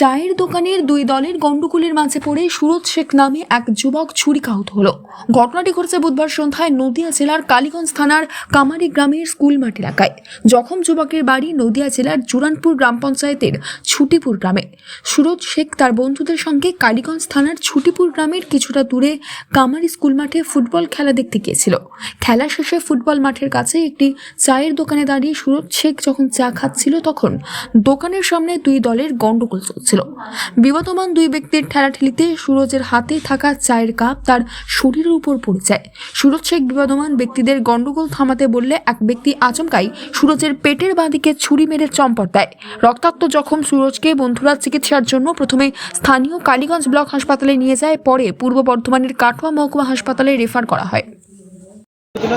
চায়ের দোকানের দুই দলের গন্ডগোলের মাঝে পড়ে সুরজ শেখ নামে এক যুবক ছুরিকাহত হলো। ঘটনাটি ঘটেছে বুধবার সন্ধ্যায় নদিয়া জেলার কালীগঞ্জ থানার কামারি গ্রামের স্কুল মাঠ এলাকায়। জখম যুবকের বাড়ি নদিয়া জেলার জুরানপুর গ্রাম পঞ্চায়েতের ছুটিপুর গ্রামে। সুরজ শেখ তার বন্ধুদের সঙ্গে কালীগঞ্জ থানার ছুটিপুর গ্রামের কিছুটা দূরে কামারি স্কুল মাঠে ফুটবল খেলা দেখতে গিয়েছিল। খেলা শেষে ফুটবল মাঠের কাছে একটি চায়ের দোকানে দাঁড়িয়ে সুরজ শেখ যখন চা খাচ্ছিল তখন দোকানের সামনে দুই দলের গন্ডগোল চলছিল বিবদমান দুই ব্যক্তির ঠেলাঠেলিতে সুরজের হাতে থাকা চায়ের কাপ তার শরীরের উপর পড়ে যায়। সুরজ শেখ বিবদমান ব্যক্তিদের গন্ডগোল থামাতে বললে এক ব্যক্তি আচমকাই সুরজের পেটের বাঁদিকে ছুরি মেরে চম্পট দেয়। রক্তাক্ত জখম সুরজকে বন্ধুরা চিকিৎসার জন্য প্রথমে স্থানীয় কালীগঞ্জ ব্লক হাসপাতালে নিয়ে যায়, পরে পূর্ব বর্ধমানের কাটোয়া মহকুমা হাসপাতালে রেফার করা হয়।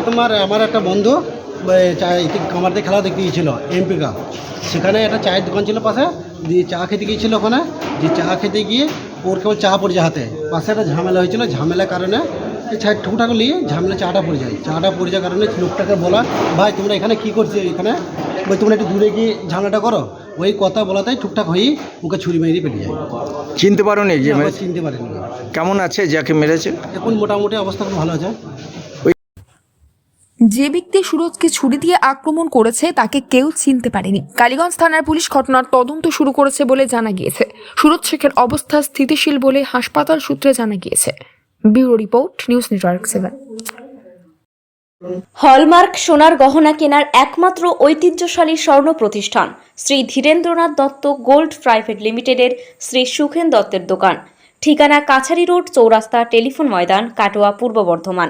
তোমার, আমার একটা বন্ধু কামারতে খেলা দেখতে গিয়েছিল এমপি কাপ সেখানে একটা চায়ের দোকান ছিল পাশে দিয়ে চা খেতে গিয়েছিল ওখানে। যে চা খেতে গিয়ে ওর কেবল চা পড়ে যায় হাতে। পাশে একটা ঝামেলা হয়েছিল ঝামেলার কারণে ছাই ঠুকটাকে নিয়ে ঝামেলা চাটা পড়ে যায়। চাটা পড়ে যাওয়ার কারণে লোকটাকে বলা ভাই তোমরা এখানে কী করছ এখানে? ওই তোমরা একটু দূরে গিয়ে ঝামেলাটা করো। ওই কথা বলাতেই ঠুকঠাক হয়েই ওকে ছুরি মেরে পেরিয়ে যায়। চিনতে পারো নি? চিনতে পারিনি। কেমন আছে যাকে মেরেছে? এখন মোটামুটি অবস্থা খুব ভালো আছে। যে ব্যক্তি সুরজকে ছুরি দিয়ে আক্রমণ করেছে, তাকে কেউ চিনতে পারেনি। কালীগঞ্জ থানার পুলিশ ঘটনার তদন্ত শুরু করেছে বলে জানা গিয়েছে। সুরজ শেখের অবস্থা স্থিতিশীল বলে হাসপাতাল সূত্রে জানা গিয়েছে। Bureau report, news network seven. Hallmark সোনার গহনা কেনার একমাত্র ঐতিহ্যশালী স্বর্ণ প্রতিষ্ঠান শ্রী ধীরেন্দ্রনাথ দত্ত গোল্ড প্রাইভেট লিমিটেডের শ্রী সুখেন দত্তের দোকান। ঠিকানা কাছারি রোড, চৌরাস্তা, টেলিফোন ময়দান, কাটোয়া, পূর্ব বর্ধমান।